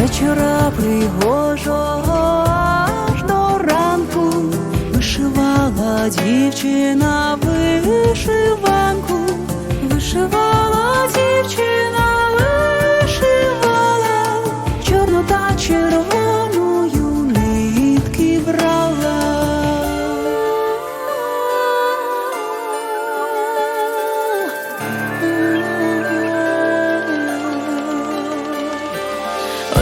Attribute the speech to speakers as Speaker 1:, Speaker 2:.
Speaker 1: вечора пригожого аж до ранку вишивала дівчина вишиванку, вишивала дівчина, вишивала чорну та